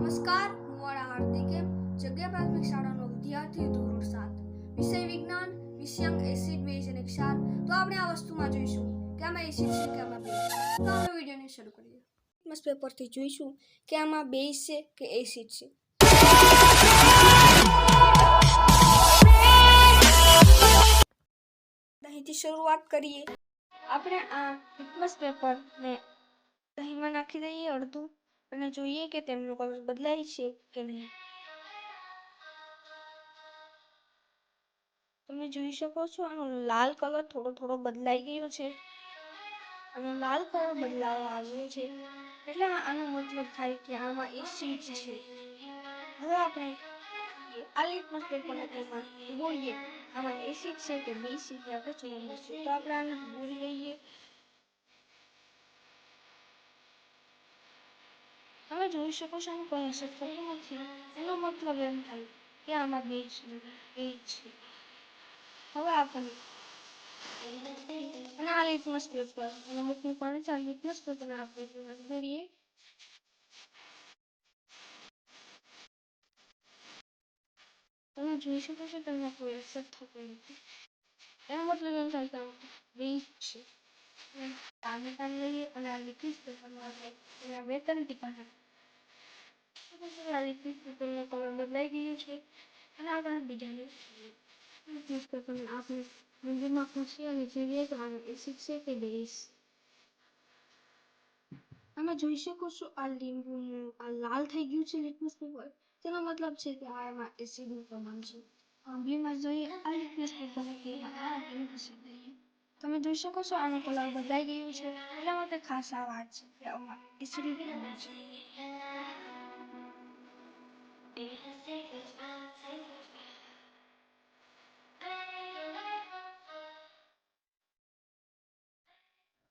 નમસ્કાર, હું વાળા હાર્દિકે જગ્યા પ્રાથમિક શાળાનો વિદ્યાર્થી ધોરણ સાત. વિષય વિજ્ઞાન વિષયાંક એસિડ બેઝ અને ક્ષાર. તો આપણે આ વસ્તુમાં જોઈશું કે આમાં એસિડ છે, કે આમાં બેઝ તો આપણે વિડીયોને શરૂ કરીએ. મસ્ત પેપરથી જોઈશું કે આમાં બેઝ છે, કે એસિડ છે. અહીંથી શરૂઆત કરીએ. આપણે આ લિટમસ પેપરને દહીંમાં નાખી દઈએ અડધું. અને જોઈએ કે તેમનું કલર બદલાય છે કે નહીં તમે જોઈ શકો છો આનો લાલ કલર થોડો થોડો બદલાઈ ગયો છે આનો લાલ કલર બદલાવા આવ્યો છે એટલે આનો મતલબ થાય કે આમાં એસિડ છે હવે આપણે આ લીટમસ પેપરને તેમાં બોલીએ આમાં એ સીટ છે કે બી સીટ આપણે જોઈએ તો આપણે આને બોલી લઈએ તમે જોઈ શકો છો, કોઈ અસર થતું નથી. એનો મતલબ એમ થાય કે આમાં બે બે છે. હવે આપણે અને આ લિટમસ પેપર અને મૂકવું પડે છે આ લિટમસ પેપર આપણે દોરીએ તમે જોઈ શકો છો તમને કોઈ અસર થતી નથી. એનો મતલબ એમ થાય કે બે છે. અને આને કાઢી લઈએ અને આ લિટમસ પેપરમાં બે ત્રણ ટીપા આ કલર બદલાઈ ગયો છે અને આપણે બીજાને લિટમસ આપણે મંદિરમાં ખુશી અને જીવીએ તો આનો શીખશે છે કે દઈશ આમાં જોઈ શકો છો આ લીંબુનું આ લાલ થઈ ગયું છે લિટમસ પેપર તેનો મતલબ છે કે આ એમાં એસિડનું પ્રમાણ છે આંબલીમાં જોઈએ આ લિટમસ પેપર તમે જોઈ શકો છો આનો કલર બદલાઈ ગયો છે એટલા માટે ખાસ આ વાત છે કે આમાં એસિડનું પ્રમાણ છે